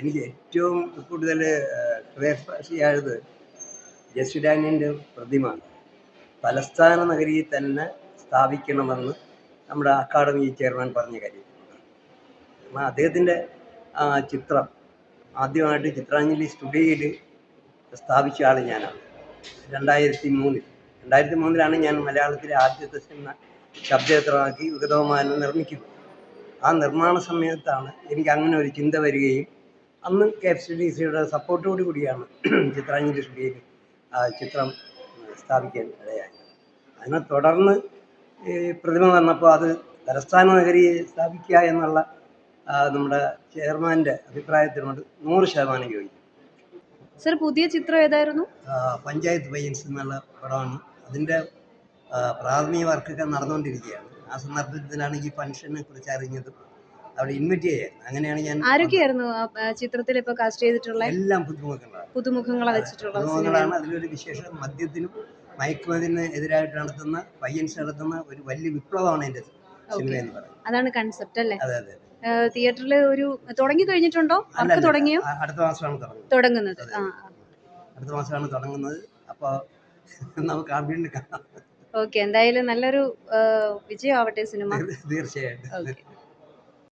എനിക്ക് ഏറ്റവും കൂടുതൽ ഹൃദയസ്പർശിയായത് ജസ്റ്റിഡാനിന്റെ പ്രതിമ. തലസ്ഥാന നഗരിയിൽ തന്നെ സ്ഥാപിക്കണമെന്ന് നമ്മുടെ അക്കാഡമി ചെയർമാൻ പറഞ്ഞ കാര്യം. അദ്ദേഹത്തിന്റെ ചിത്രം ആദ്യമായിട്ട് ചിത്രാഞ്ജലി സ്റ്റുഡിയോയിൽ സ്ഥാപിച്ച ആൾ ഞാനാണ്. രണ്ടായിരത്തി മൂന്നിൽ രണ്ടായിരത്തി മൂന്നിലാണ് ഞാൻ മലയാളത്തിലെ ആദ്യത്തെ സിനിമ ശബ്ദചിത്രമാക്കി വിഗതവുമാനം നിർമ്മിക്കുന്നത്. ആ നിർമ്മാണ സമയത്താണ് എനിക്ക് അങ്ങനെ ഒരു ചിന്ത വരികയും അന്ന് കെ എഫ് സി ഡി സിയുടെ സപ്പോർട്ടോടു കൂടിയാണ് ചിത്രാഞ്ജലി സ്റ്റുഡിയോയിൽ ആ ചിത്രം സ്ഥാപിക്കാൻ ഇടയായത്. അതിനെ തുടർന്ന് പ്രതിമ വന്നപ്പോൾ അത് തലസ്ഥാന നഗരിയെ സ്ഥാപിക്കുക എന്നുള്ള നമ്മുടെ ചെയർമാന്റെ അഭിപ്രായത്തിനോട് നൂറ് ശതമാനം യോജിക്കും. സർ പുതിയ ചിത്രം ഏതായിരുന്നു? പഞ്ചായത്ത് പയ്യൻസ് എന്നുള്ള പടമാണ്. അതിന്റെ പ്രാഥമിക വർക്കൊക്കെ നടന്നുകൊണ്ടിരിക്കുകയാണ്. ആ സന്ദർഭത്തിലാണ് ഈ ഫംഗ്ഷനെ കുറിച്ച് അറിഞ്ഞതും അവിടെ ഇൻവൈറ്റ് ചെയ്യാൻ അങ്ങനെയാണ് ഞാൻ ആരൊക്കെയായിരുന്നു ചിത്രത്തിൽ ഇപ്പൊ കാസ്റ്റ് ചെയ്തിട്ടുള്ള എല്ലാം പുതുമുഖങ്ങളാണ്. പുതുമുഖങ്ങളെ വെച്ചിട്ടുള്ള പുതുമുഖങ്ങളാണ്. അതിലൊരു വിശേഷം മദ്യത്തിനും മയക്കുമതിന് എതിരായിട്ട് നടത്തുന്ന പയ്യൻസ് നടത്തുന്ന ഒരു വലിയ വിപ്ലവമാണ് എന്റെ സിനിമ എന്ന് പറയുന്നത്. അതാണ് കൺസെപ്റ്റ് അല്ലേ? അതെ അതെ തിയേറ്ററിൽ ഒരു തുടങ്ങി കഴിഞ്ഞിട്ടുണ്ടോ? വർക്ക് തുടങ്ങിയോ? അടുത്ത മാസമാണ് തുടങ്ങുന്നത്. അടുത്ത മാസമാണ് തുടങ്ങുന്നത്. അപ്പോൾ നമുക്ക് ആ വീണ്ടും കാണാം. ഓക്കെ എന്തായാലും നല്ലൊരു വിജയം വിജയമാവട്ടെ സിനിമ തീർച്ചയായിട്ടും.